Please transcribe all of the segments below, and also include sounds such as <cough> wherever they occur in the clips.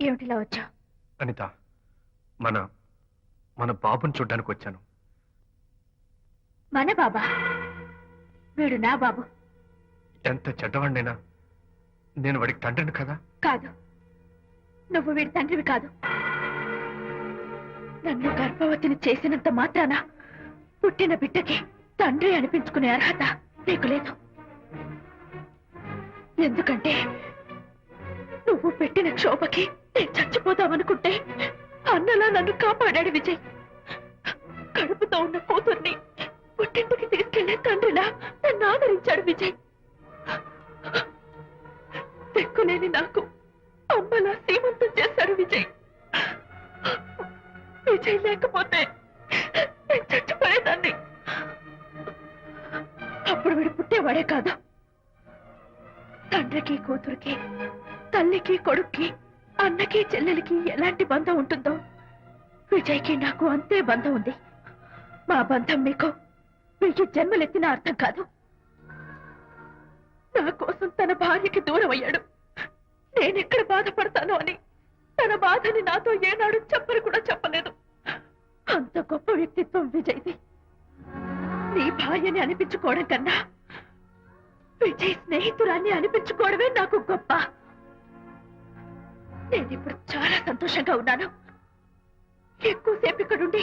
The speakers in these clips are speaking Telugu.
ఏమిటిలా వచ్చా అనిత మన మన బాబుని చూడ్డానికి వచ్చాను. మన బాబా? వీడు నా బాబు. ఎంత చెడ్డవాడినైనా నేను వాడికి తండ్రిని కదా? కాదు. నువ్వు వీడి తండ్రివి కాదు. నన్ను గర్భవతిని చేసినంత మాత్రాన పుట్టిన బిడ్డకి తండ్రి అనిపించుకునే అర్హత నీకు లేదు. ఎందుకంటే నువ్వు పెట్టిన క్షోభకి నేను చచ్చిపోతామనుకుంటే అన్నలా నన్ను కాపాడాడు విజయ్. కడుపుతో ఉన్న కూతుర్ని పుట్టింటికి తీసుకెళ్ళే తండ్రిలా నన్ను ఆదరించాడు విజయ్. తెక్కులేని నాకు అమ్మలా సీమంతం చేశాడు విజయ్. విజయ్ లేకపోతే నేను చచ్చిపోయేదాన్ని. అప్పుడు వీడు పుట్టేవాడే కాదు. తండ్రికి కూతురికి తల్లికి కొడుక్కి అన్నకి చెల్లెలికి ఎలాంటి బంధం ఉంటుందో? విజయ్కి నాకు అంతే బంధం ఉంది. మా బంధం మీకు వెయ్యి జన్మలెత్తిన అర్థం కాదు. నా కోసం తన భార్యకి దూరం అయ్యాడు. నేనెక్కడ బాధపడతానో అని తన బాధని నాతో ఏనాడు చెప్పని కూడా చెప్పలేదు. అంత గొప్ప వ్యక్తిత్వం విజయ్ది. నీ భార్యని అనిపించుకోవడం కన్నా విజయ్ స్నేహితురాన్ని అనిపించుకోవడమే నాకు గొప్ప. నేను ఇప్పుడు చాలా సంతోషంగా ఉన్నాను. ఎక్కువసేపు ఇక్కడుండి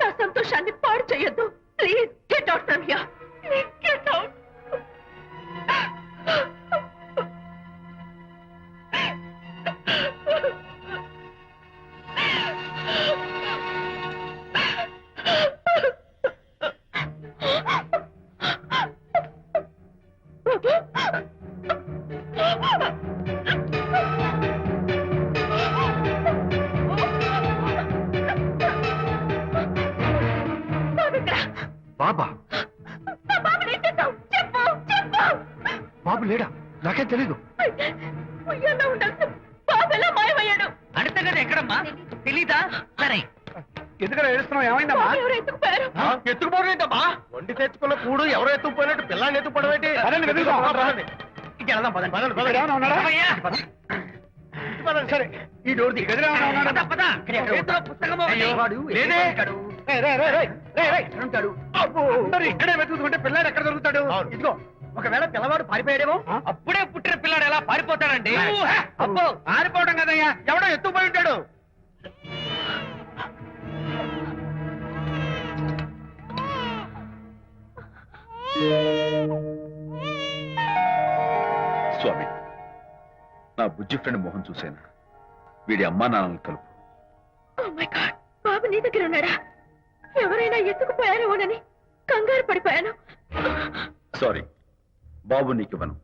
నా సంతోషాన్ని పాడు చేయొద్దు. Please get out from here please get out బాబా. చెప్పు చెప్పు. బాబు లేడా? నాకేం తెలీదు. ఉయ్యాలో ఉండాల్సిన బాబు ఎలా మాయమయ్యాడు? అడత కదా ఎక్కడమ్మా? తెలీదా? సరే. ఎందుకలా ఏడుస్తున్నావు? ఏమైందమ్మా? ఎత్తుకుపోవడం వండి తెచ్చుకున్న కూడు ఎవరో ఎత్తుకుపోయినట్టు పిల్లాన్ని ఎత్తుకుపోవడం ఏంటి? సరే ఈ డోర్ ది ఉంటాడు? ఇక్కడే వెతుకుతుంటే పిల్లాడు ఎక్కడ దొరుకుతాడు? ఇదిగో ఒకవేళ పిల్లవాడు పారిపోయాడేమో? అప్పుడే పుట్టిన పిల్లాడు ఎలా పారిపోతాడండి. అబ్బో ఆరిపోవడం కదయ్యా ఎవడో ఎత్తుకుపోయి ఉంటాడు. స్వామి నా బుజ్జి ఫ్రెండ్ మోహన్ చూశాను. వీడి అమ్మా నాన్నలు కలుపు. ఓ మై గాడ్ బాబు నీ దగ్గర ఉన్నాడా? ఎవరైనా ఎత్తుకుపోయారేమోనని కంగారు పడిపోయాను. సారీ బాబు నీకివ్వను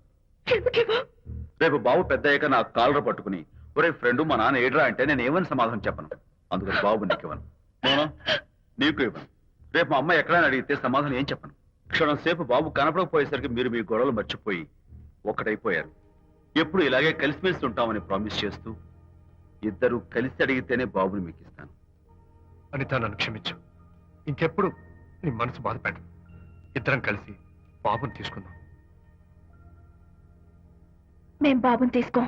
ఎందుకేవో రేపు బాబు పెద్ద అయ్యాక నా కాలర్ పట్టుకుని ఒరే ఫ్రెండ్ మా నాన్న ఏడ్రా అంటే నేను ఏమని సమాధానం చెప్పను? అందుకని బాబు నీకివ్వను మోనా నీకు ఇవ్వను. రేపు మా అమ్మ ఎక్కడైనా అడిగితే సమాధానం ఏం చెప్పను? క్షణం సేపు బాబు కనపడకపోయేసరికి మీరు మీ గొడవలు మర్చిపోయి ఒక్కటైపోయారు. ఎప్పుడు ఇలాగే కలిసిమెలిసి ఉంటామని ప్రామిస్ చేస్తూ ఇద్దరు కలిసి అడిగితేనే బాబుని మీకు ఇస్తాను అనిత నన్ను క్షమించు. ఇంకెప్పుడు నీ మనసు బాధపెట్టు ఇద్దరం కలిసి బాబుని తీసుకుందాం. మేం బాబుని తీసుకో.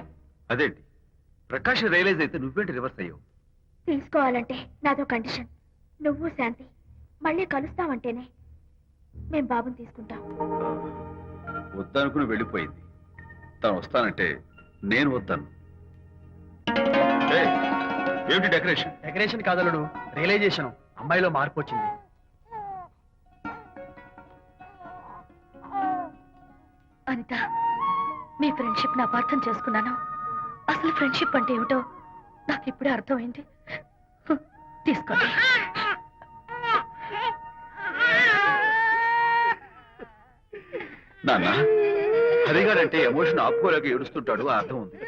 అదేంటి? ప్రకాష్ రియలైజ్ అయితే నువ్వేంటి రివర్స్ అయ్యావు? తీసుకోవాలంటే నాదో కండిషన్. నువ్వు శాంతి మళ్ళీ కలుస్తావంటేనే మేం బాబుని తీసుకుంటాం. వద్దనుకుని వెళ్ళిపోయింది. తను వస్తానంటే నేను వద్దాను. ఏమిటి డెకరేషన్? Decoration కాదలుడు realisation. అమ్మాయిలో మార్పు వచ్చింది. అనిత మీ ఫ్రెండ్షిప్ నా అపార్థం చేసుకున్నాను. అసలు ఫ్రెండ్షిప్ అంటే ఏమిటో నాకు ఇప్పుడే అర్థమైంది. తీసుకోండి. నాన్న హరిగాడంటే ఎమోషన్ ఆపుకోలేక ఏడుస్తుంటాడు ఆ అర్థం ఉంది?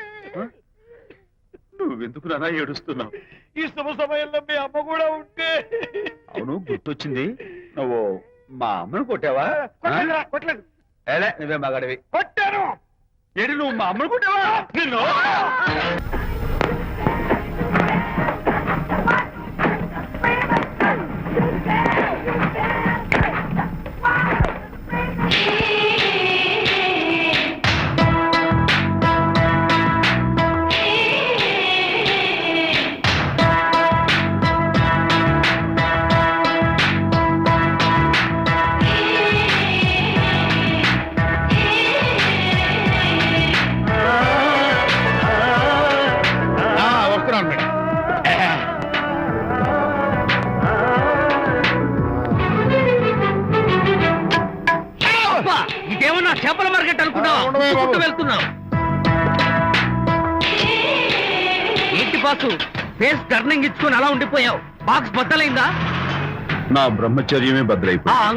నువ్వెందుకు నాన్న ఏడుస్తున్నావు? ఈ శుభ సమయంలో మీ అమ్మ కూడా ఉంటే. అవును గుర్తొచ్చింది. నువ్వు మా అమ్మను కొట్టావా? కొట్టలేదురా, కొట్టలేదు. ఏలే నువ్వే మగాడివి. కొట్టాను. ఏంటి నువ్వు మా అమ్మను కొట్టావా? నిన్ను? ఇచ్చుకొని అలా ఉండిపోయావు. బాక్స్ బద్దలైందా? నా బ్రహ్మచర్యమే ఆ,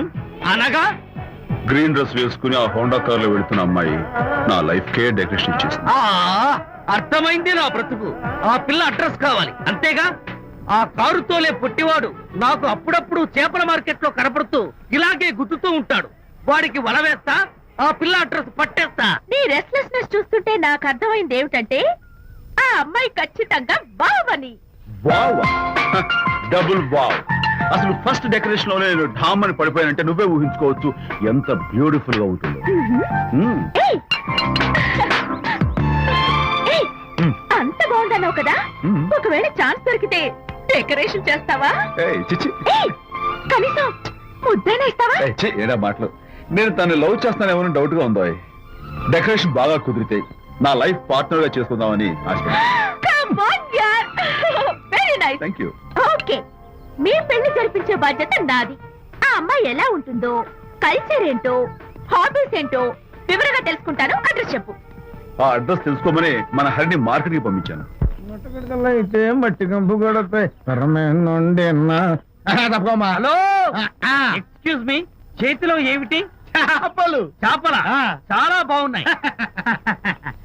అనగా? గ్రీన్ డ్రెస్ వేసుకుని ఆ హోండా కార్లో వెళుతున్న అమ్మాయి నా లైఫ్ కే డెకరేషన్ ఇచ్చేసింది. ఆ అర్థమైంది నా బ్రతుకు. ఆ పిల్ల అడ్రస్ కావాలి. అంతేగా? ఆ కారుతోలే పొట్టివాడు నాకు అప్పుడప్పుడు చేపల మార్కెట్లో కనపడుతూ ఇలాగే గుద్దుతూ ఉంటాడు. వాడికి వల వేస్తా ఆ పిల్ల అడ్రస్ పట్టేస్తా. నీ రెస్ట్లెస్నెస్ చూస్తుంటే నాకు అర్థమైంది ఏమిటంటే ఆ అమ్మాయి ఖచ్చితంగా బావని. వావ్. Double wow. అసలు ఫస్ట్ డెకరేషన్లో నేను ఢామ్ అని పడిపోయానంటే నువ్వే ఊహించుకోవచ్చు ఎంత బ్యూటిఫుల్గా ఉంటుందో. మ్మ్. ఏయ్! అంత బాగుందన్నావు కదా? మ్మ్. ఒకవేళ ఛాన్స్ దొరికితే డెకరేషన్ చేస్తావా? ఏయ్, చిచ్చి. ఏయ్! కనీసం ముద్దైనా ఇస్తావా? ఏయ్, ఛీ, ఏరా మాటలు. నేను తను లవ్ చేస్తానేమో డౌట్గా ఉందో డెకరేషన్ బాగా కుదిరితే నా లైఫ్ పార్ట్నర్గా చేసుకుందామని Come on, thank you okay. మీ పెళ్ళి జరిపించే బాధ్యత నాది. ఆ అమ్మాయి ఎలా ఉంటుందో కల్చర్ ఏంటో హాబీస్ ఏంటో వివరంగా తెలుసుకుంటాను. అడ్రస్ చెప్పు. ఆ అడ్రస్ తెలుసుకోమని మన హరిని మార్కెట్కి పంపించాను అయితే మట్టి కంపు కొడతాయి. హలో? ఎక్స్క్యూజ్ మీ చేతిలో ఏమిటి? చేపలు. చేపల? ఆ. చాలా బాగున్నాయి. <laughs>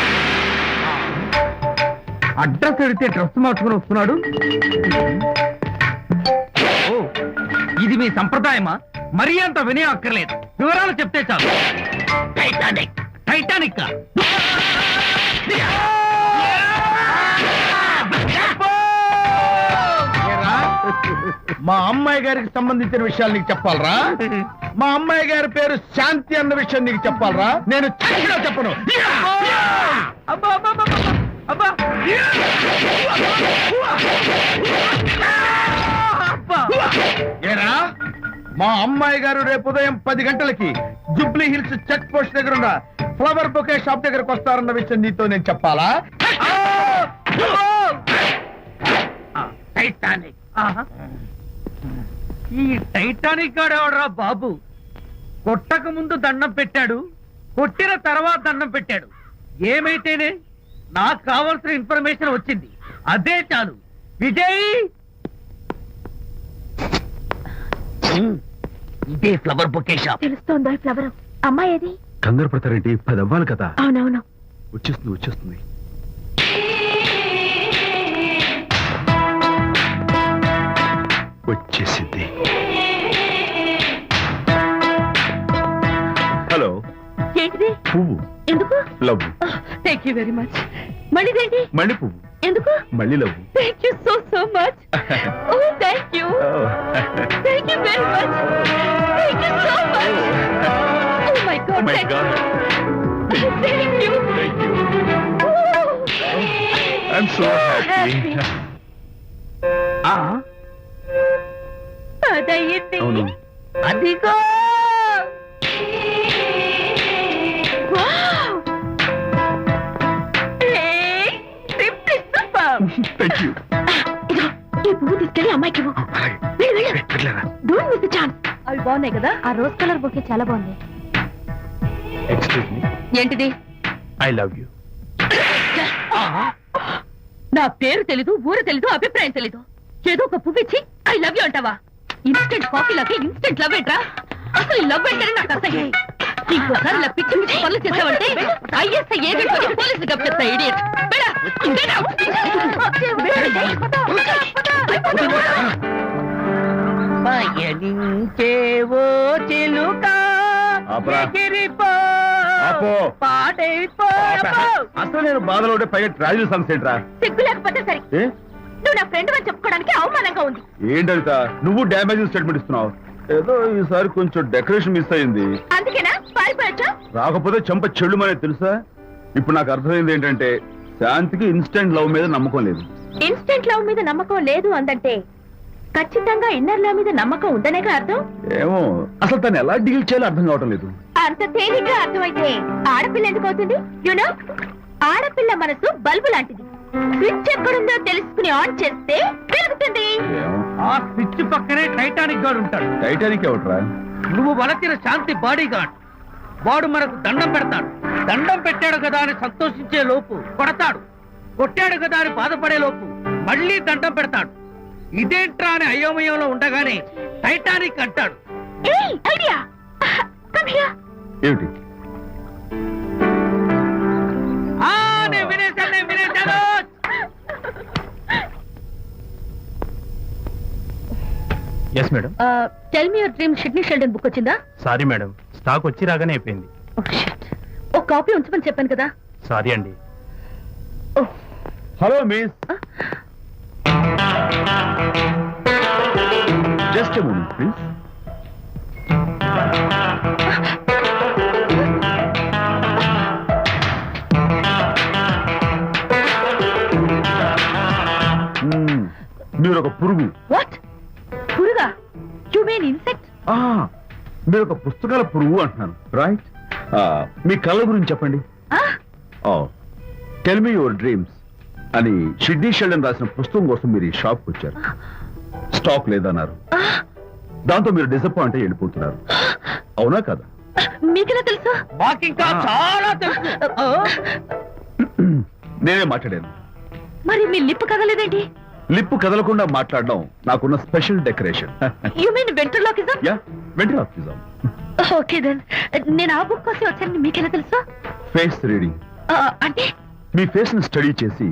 అడ్రస్ అడిగితే డ్రెస్ మార్చుకుని వస్తున్నాడు. ఓ ఇది మీ సంప్రదాయమా? మరీ అంత వినయం అక్కర్లేదు. వివరాలు చెప్తే చాలు. Titanic Titanic? మా అమ్మాయి గారికి సంబంధించిన విషయాలు నీకు చెప్పాలరా? మా అమ్మాయి గారి పేరు శాంతి అన్న విషయం నీకు చెప్పాలరా? నేను చచ్చినా చెప్పను. అబ్బా. అబ్బా! ఏరా? మా అమ్మాయి గారు రేపు ఉదయం పది గంటలకి జుబ్లీ హిల్స్ చెక్ పోస్ట్ దగ్గర ఉన్న ఫ్లవర్ బొకే షాప్ దగ్గరకు వస్తారన్న విషయం నీతో నేను చెప్పాలా? టైటానిక్. ఆహా. ఈ టైటానిక్ గాడెవడరా బాబు? కొట్టక ముందు దండం పెట్టాడు కొట్టిన తర్వాత దండం పెట్టాడు. ఏమైతేనే? నాకు కావాల్సిన ఇన్ఫర్మేషన్ వచ్చింది. అదే చాలు. విజయ్! ఇదే ఫ్లవర్ బొకే షాప్ తెలుస్తోందో ఫ్లవర్ అమ్మాయి ఏది? కంగారు పడతారేంటి? పది అవ్వాలి కదా. అవునవును. వచ్చేస్తుంది వచ్చేస్తుంది. వచ్చేసింది. హలో. ఏంటిది? పువ్వు. ఎందుకు? Love. Thank you very much మళ్ళీదేంటి మళ్ళీ పువ్వు ఎందుకు? మళ్ళీ love. Thank you so so much oh thank you thank you very much thank you so much oh my God my God thank you thank you I'm so happy తెలీదు అభిప్రాయం తెలీదు. ఏదో ఒక పువ్వు ఇచ్చి ఐ లవ్ యూ అంటావా? ఇన్స్టెంట్ కాఫీ లాగే ఇన్స్టెంట్ లవ్ ఏంట్రా? అసలు లవ్ ఏంటని నాకు అసహ్యం ఇంకోసారి ఇలా పిచ్చి పిచ్చి పనులు చేసావంటే ఐఎస్ఐ ఏజెంట్ వచ్చి పోలీసులు ఇడియట్ పయనించేవో చిలుక. అసలు నేను బాధలో పైగా ట్రాజెడీ సాంగ్స్ ఏంట్రా? సిగ్గు లేకపోతే సరే. ఏ? నువ్వు నా ఫ్రెండ్ అని చెప్పుకోవడానికి అవమానంగా ఉంది. ఏంటంట నువ్వు డ్యామేజ్ స్టేట్మెంట్ ఇస్తున్నావు. ఏదో ఈసారి కొంచెం డెకరేషన్ మిస్ అయింది. అందుకేనా? పారిపోయొచ్చా? రాకపోతే చెంప చెడు అనేది తెలుసా? ఇప్పుడు నాకు అర్థమైంది ఏంటంటే శాంతికి ఇన్స్టెంట్ లవ్ మీద నమ్మకం లేదు. ఇన్స్టెంట్ లవ్ మీద నమ్మకం లేదు అందంటే ఖచ్చితంగా ఇన్నర్ లవ్ మీద నమ్మకం ఉందనేగా అర్థం? ఏమో అసలు తను ఎలా డీల్ చేయాలో అర్థం కావటం లేదు. అంత తేలిగ్గా అర్థమైతే ఆడపిల్ల ఎందుకు అవుతుంది? యునో ఆడపిల్ల మనసు బల్బు లాంటిది. స్విచ్ ఎక్కడుందో తెలుసుకుని ఆన్ చేస్తే పెరుగుతుంది ఆ స్విచ్ పక్కనే టైటానిక్ గాడు ఉంటాడు. టైటానిక్ ఎవట్రా నువ్వు వలచిన శాంతి బాడీ గార్డ్ వాడు మనకు దండం పెడతాడు. దండం పెట్టాడు కదా అని సంతోషించే లోపు కొడతాడు. కొట్టాడు కదా అని బాధపడే లోపు మళ్ళీ దండం పెడతాడు. ఇదేంట్రా అని అయోమయంలో ఉండగానే టైటానిక్ అంటాడు. ఏయ్ ఐడియా! కమ్ హియర్ ఏమిటి? నేను వినేశాను నేను వినేశాను yes madam tell me your dream Sidney Sheldon book వచ్చిందా? సారీ మేడం స్టాక్ వచ్చి రాగానే అయిపోయింది. Oh, shit. ఒక కాపీ ఉంచమని చెప్పాను కదా. సారీ అండి. Oh, hello miss just moment please మీరు ఒక పురుగు. What? పురుగా? యు మీన్ ఇన్సెక్ట్ ఆ, మీరు ఒక పుస్తకాల పురుగు అంటున్నాను. రైట్ మీ కళ్ళ గురించి చెప్పండి. టెల్ మీ యువర్ డ్రీమ్స్ అని షిడ్నీ షెల్డన్ రాసిన పుస్తకం కోసం మీరు ఈ షాప్కి వచ్చారు. స్టాక్ లేదన్నారు. దాంతో మీరు డిసప్పాయింట్ అయ్యి వెళ్ళిపోతున్నారు. అవునా కదా? మీకెలా తెలుసు? మాకింకా చాలా తెలుసు. నేనే మాట్లాడాను. మరి మీ లిప్ కదలేదేంటి? లిప్పు కదలకుండా మాట్లాడడం నాకున్న special decoration. You mean ventriloquism yeah వెంటనే ఓకే దెన్ నేను ఆ బుక్ కోసం వచ్చానని మీకెలా తెలుసు? ఫేస్ రీడింగ్ అంటే? మీ ఫేస్ని స్టడీ చేసి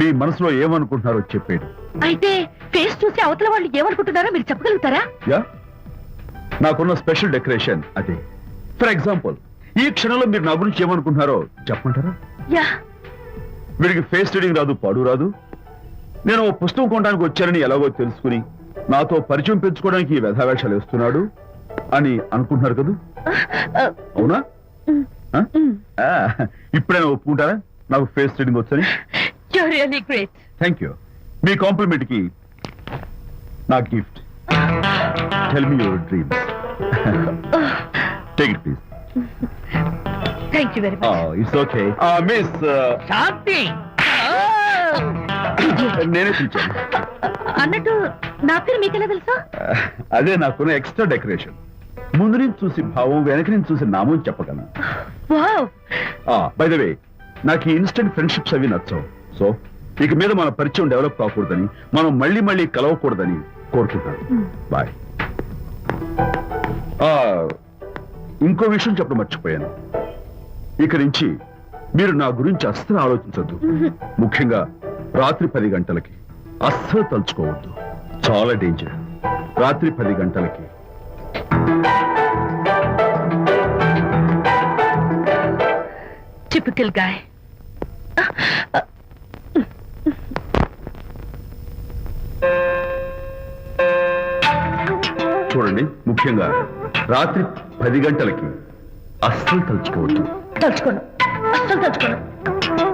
మీ మనసులో ఏమనుకుంటున్నారో చెప్పేది అయితే ఫేస్ చూసి అవతల వాళ్ళు ఏమనుకుంటున్నారో మీరు చెప్పగలుగుతారా? యా నాకున్న స్పెషల్ డెకరేషన్ అదే. ఫర్ ఎగ్జాంపుల్ ఈ క్షణంలో మీరు నా గురించి ఏమనుకుంటున్నారో చెప్పమంటారా? యా వీడికి ఫేస్ రీడింగ్ రాదు పాడు రాదు. నేను ఓ పుస్తకం కొనడానికి వచ్చానని ఎలాగో తెలుసుకుని నాతో పరిచయం పెంచుకోవడానికి వ్యధావేషాలు వేస్తున్నాడు అని అనుకుంటున్నారు కదా? అవునా? ఆ? ఆ, ఇప్పుడైనా ఒప్పుకుంటారా? నాకు ఫేస్ రీడింగ్ వచ్చని? థ్యాంక్ యూ మీ కాంప్లిమెంట్కి నా gift tell me your dreams take it please thank you very much it's okay miss Shanti నేనే పిలిచాను. అన్నట్టు నా పేరు మీకెలా తెలుసా? అదే నాకున్న ఎక్స్ట్రా డెకరేషన్. ముందు నుంచి చూసి భావం వెనక నుంచి చూసి నామం చెప్పగలను. వావ్! బై ద వే నాకు ఈ ఇన్స్టెంట్ ఫ్రెండ్షిప్స్ అవి నచ్చవు. సో ఇక మీద మన పరిచయం డెవలప్ కాకూడదని మనం మళ్ళీ మళ్ళీ కలవకూడదని కోరుకుంటాను బాయ్ ఇంకో విషయం చెప్పడం మర్చిపోయాను. ఇక నుంచి మీరు నా గురించి అస్సలు ఆలోచించొద్దు. ముఖ్యంగా రాత్రి పది గంటలకి అస్సలు తలుచుకోవద్దు. చాలా డేంజర్ రాత్రి పది గంటలకి. టిపికల్ గాయ్ చూడండి ముఖ్యంగా రాత్రి పది గంటలకి అస్సలు తలుచుకోవద్దు. తలుచుకోను. అస్సలు తలుచుకోను.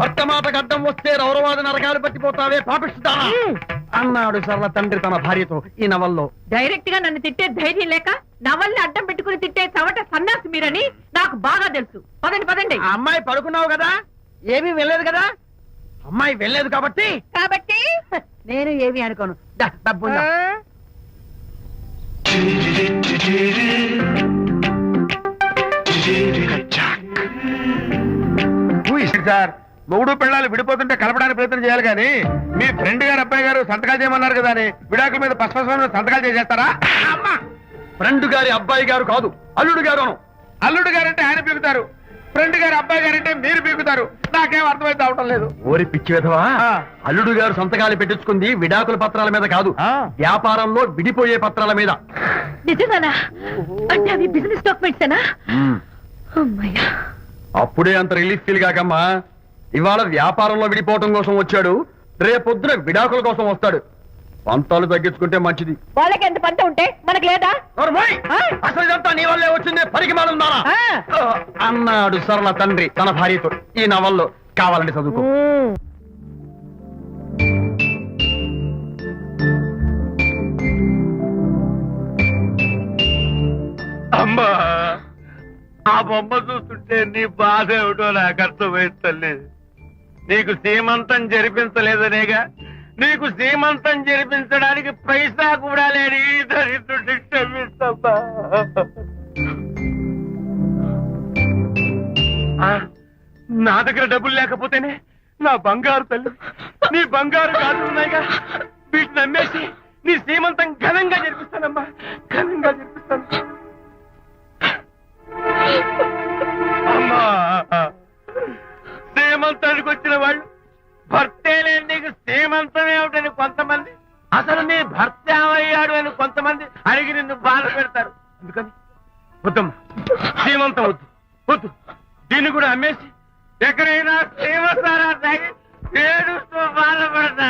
వర్తమాతకు అడ్డం వస్తే రౌరవాది నరకాలు పట్టిపోతావే పాపిస్తానా అన్నాడు సరళ తండ్రి తన భార్యతో ఈ నవల్లో. డైరెక్ట్గా నన్ను తిట్టే ధైర్యం లేక నవల్ని అడ్డం పెట్టుకుని తిట్టే చవట సన్నాసి మీరని నాకు బాగా తెలుసు. పదండి పదండి. అమ్మాయి పడుకున్నావు కదా? ఏమీ వెళ్ళలేదు కదా? అమ్మాయి వెళ్ళలేదు కాబట్టి? కాబట్టి నేను ఏమి అనుకోను. దా, డబ్బు ఉందా? సార్ మొగుడు పిల్లలు విడిపోతుంటే కలపడానికి ప్రయత్నం చేయాలి కానీ మీ ఫ్రెండ్ గారు అబ్బాయి గారు సంతకాలు చేయమన్నారు కదా అని విడాకుల మీద పశ్చిమ సంతకాలు చేసేస్తారా? అమ్మా! ఫ్రెండ్ గారి అబ్బాయి గారు కాదు అల్లుడు గారు అల్లుడు గారంటే ఆయన పీకుతారు. ఫ్రెండ్ గారు అబ్బాయి గారంటే మీరు పీకుతారు. నాకేం అర్థమైతే అవటం లేదు. ఓరి పిచ్చి విధవా? ఆ. అల్లుడు గారు సంతకాలు పెట్టించుకుంది విడాకుల పత్రాల మీద కాదు ఆ. వ్యాపారంలో విడిపోయే పత్రాల మీద. అంటే అవి బిజినెస్ డాక్యుమెంట్స్ అప్పుడే అంత రిలీఫ్ ఫీల్ కాకమ్మా. ఇవాళ వ్యాపారంలో విడిపోవటం కోసం వచ్చాడు. రేపొద్దున విడాకుల కోసం వస్తాడు. పంతాలు తగ్గించుకుంటే మంచిది. వాళ్ళకి ఎంత పంట ఉంటే మనకు లేదా? అసలు ఇదంతా నీ వల్లే వచ్చింది. పరికి మాలుందానా ఆ. అన్నాడు సరళ తండ్రి తన భార్యతో. ఈ నవల్లో కావాలంటే చదువుకో. అమ్మా ఆ బొమ్మ చూస్తుంటే నీ బాధ ఏమిటో నాకు అర్థమైంది తల్లి. నీకు సీమంతం జరిపించలేదనేగా నీకు సీమంతం జరిపించడానికి పైసా కూడా లేని దరిద్రుడి క్షమిస్తమ్మా నా దగ్గర డబ్బులు లేకపోతేనే నా బంగారు తల్లి నీ బంగారు గాజులు ఉన్నాయిగా వీటిని నమ్మేసి నీ సీమంతం ఘనంగా జరిపిస్తానమ్మా ఘనంగా జరిపిస్తాను. అమ్మా! సీమంతానికి వచ్చిన వాళ్ళు భర్తే లేని నీకు సీమంతం ఏమిటని కొంతమంది అసలు నీ భర్త ఏమయ్యాడు అని కొంతమంది అడిగి నిన్ను బాధ పెడతారు. అందుకని వద్దమ్మా సీమంతం వద్దు వద్దు. దీన్ని కూడా అమ్మేసి ఎక్కడైనా సీమసారా తాగి ఏడుస్తూ బాధపడతా.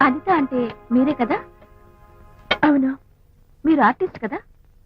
అనిత అంటే మీరే కదా? అవును మీరు ఆర్టిస్ట్ కదా?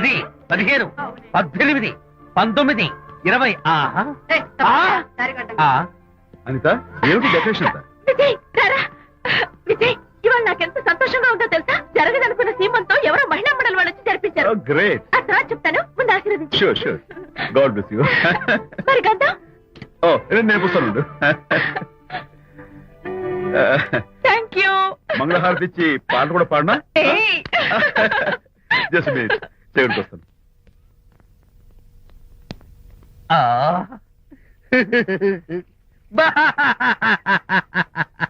పది పదిహేను పద్దెనిమిది పంతొమ్మిది ఇరవై ఆహా ఆ. ఆ, అనిత ఏమిటి డెకరేషన్ అంతా? విజయ్ రారా. విజయ్ ఇవాళ నాకెంత సంతోషంగా ఉందో తెలుసా? జరగదనుకున్న సీమంతో ఎవరో మహిళా మండలి వాళ్ళు వచ్చి జరిపించారు. గ్రేట్ ఆ తర్వాత చెప్తాను. ముందు ఆశీర్వదించు. Sure sure God bless you మరి గద్దాం ఓ నేను పుస్తాను థ్యాంక్ యూ మంగళహారతి ఇచ్చి పాట కూడా పాడినా? జస్ట్ చెవిడికి వస్తాను.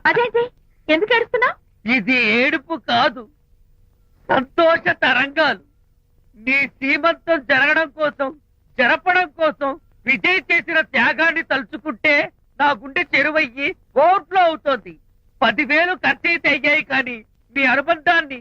అదేంటి? ఎందుకు ఏడుస్తున్నావు? ఇది ఏడుపు కాదు సంతోష తరంగాలు నీ సీమంతం జరగడం కోసం జరపడం కోసం విజయ్ చేసిన త్యాగాన్ని తలుచుకుంటే నా గుండె చెరువయ్యి ఓట్లో అవుతోంది. పదివేలు ఖర్చయితే అయ్యాయి కానీ మీ అనుబంధాన్ని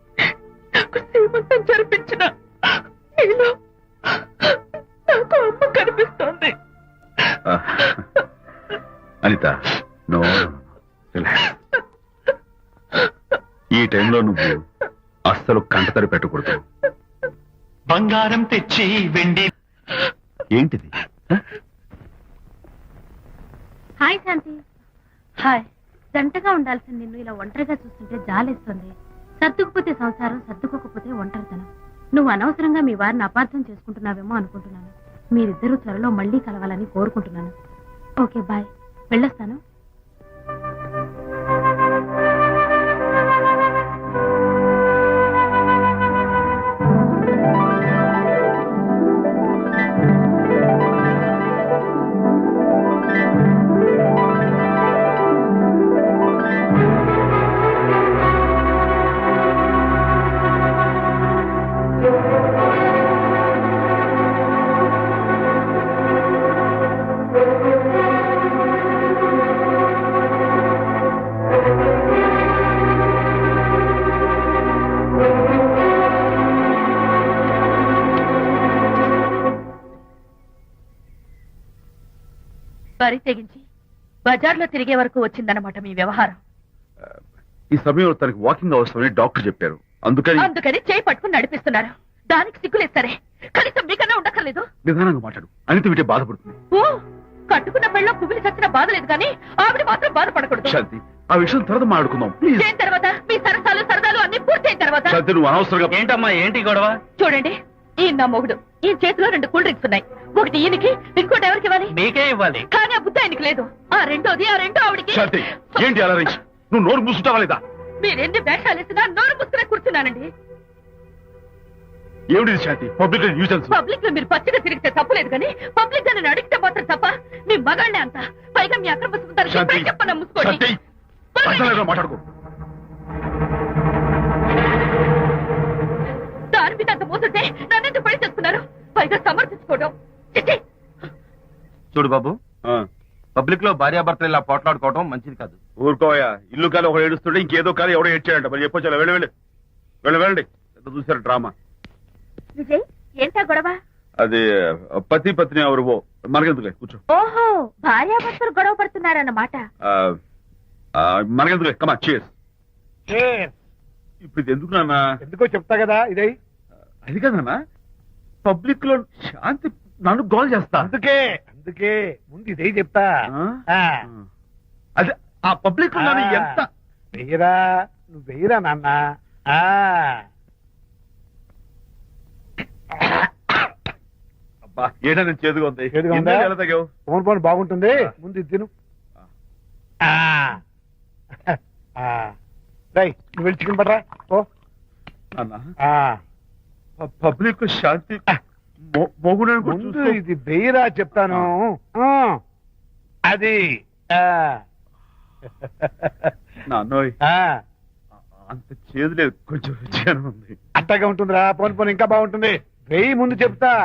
నాకు శ్రీమంతం జరిపించిన నీలో నాకు అమ్మ కనిపిస్తోంది. అనిత నో. ఈ టైంలో నువ్వు అస్సలు కంటతడి పెట్టకూడదు బంగారం తెచ్చి వెండి ఏంటిది? హాయ్ శాంతి హాయ్ జంటగా ఉండాల్సిన నిన్ను ఇలా ఒంటరిగా చూస్తుంటే జాలేస్తుంది సర్దుకుపోతే సంసారం సర్దుకోకపోతే ఒంటరితనం. నువ్వు అనవసరంగా మీ వారిని అపార్థం చేసుకుంటున్నావేమో అనుకుంటున్నాను. మీరిద్దరూ త్వరలో మళ్ళీ కలవాలని కోరుకుంటున్నాను. Okay bye. వెళ్ళొస్తాను. తెగించి బజార్లో తిరిగే వరకు వచ్చిందన్నమాట మీ వ్యవహారం. ఈ సమయంలో తనకి వాకింగ్ అవసరమని డాక్టర్ చెప్పారు. అందుకని అందుకని చేయి పట్టుకుని నడిపిస్తున్నారు. దానికి సిగ్గులేస్తారే కనీసం మీకన్నా ఉండక్కర్లేదు. నిదానంగా మాట్లాడు. అనిత వింటే బాధపడుతుంది. ఓ కట్టుకున్న పెళ్ళం కుమిలి చచ్చిన బాధ లేదు కానీ ఆవిడ మాత్రం బాధపడకూడదు. శాంతి ఆ విషయం తర్వాత మాట్లాడుకుందాం ప్లీజ్. చేయిన తర్వాత మీ సరసాలు సరదాలు అన్ని పూర్తయిన తర్వాత శాంతి నువ్వు అనవసరంగా ఏంటమ్మా ఏంటి గొడవ? చూడండి ఈయన నా మొగుడు ఈ చేతిలో రెండు కూల్ డ్రింక్స్ ఉన్నాయి. ఒకటి ఈయనకి ఇంకోటి ఎవరికి ఇవ్వాలి? మీకే ఇవ్వాలి. కానీ ఆ బుద్ధి ఆయనకి లేదు. ఆ రెండోది ఆ రెండో ఆవిడికి. శాంతి ఏంటి అలా? నువ్వు నోరు మూసుకుంటావా లేదా? మీరెన్ని వేషాలు వేసినా నోరు పుస్తకం కూర్చున్నానండి. ఏమిటి శాంతి? Public nuisance? పబ్లిక్లో మీరు పచ్చిగా తిరిగితే తప్పలేదు కానీ పబ్లిక్గా నేను అడిగితే మాత్రం తప్ప మీ మగాళ్ళే అంత. పైగా మీ అక్రమ శాంతి. చెప్పను ముసుకోండి. మాట్లాడుకో. దాని మీద అంత మోసంటే నన్నెందుకు పడి చేస్తున్నారు పైగా సమర్థించుకోవడం చిచ్చి! చూడు బాబు పబ్లిక్లో భార్యాభర్తలు ఇలా పోట్లాడుకోవడం మంచిది కాదు. ఊరుకోవయ్యా ఇల్లు కాదు ఒకడు ఏడుస్తుంటే ఇంకేదో కాదు ఎవడో ఏడ్చాడంట. మరి చెప్పొచ్చు వెళ్ళి వెళ్ళి వెళ్ళి వెళ్ళండి ఎంత చూసారు డ్రామా? విజయ్ ఏంటా గొడవ? అది పతి పత్ని ఎవరు ఓ మనకెందుకులే కూర్చో. ఓహో భార్యాభర్తలు గొడవ పడుతున్నారన్నమాట. మనకెందుకులే కమా చేస్ ఇప్పుడు ఇది ఎందుకు నాన్న? ఎందుకో చెప్తా కదా ఇదే. అది కదన్నా పబ్లిక్లో శాంతి నన్ను గోల్ చేస్తా. అందుకే అందుకే ముందు ఇదే చెప్తా. ఆ? అదే ఆ పబ్లిక్లో నన్ను ఎంత? వెయ్యరా నువ్వు వెయ్యరా నాన్న? ఆ. అబ్బా ఏంటో నేను చేదుగా ఉంది. చేదుగా ఉందా? ఎలా తాగావు? ఫోన్ బాగుంటుంది. ముందు ఇది తిను. ఆ. ఆ. రేయ్, నువ్వు వెళ్ళి చికెన్ పట్టరా. ఓ నాన్న? ఆ. పబ్లిక్ శాంతి ముందు చూస్తూ- ఇది వెయ్యరా చెప్తాను. ఆ. అది. ఆ. నాన్నోయ్ ఆ. అంత చేదు లేదు. కొంచెం ఉంది. అట్టగా ఉంటుందిరా. పోను పోను ఇంకా బాగుంటుంది. వెయ్యి ముందు చెప్తా.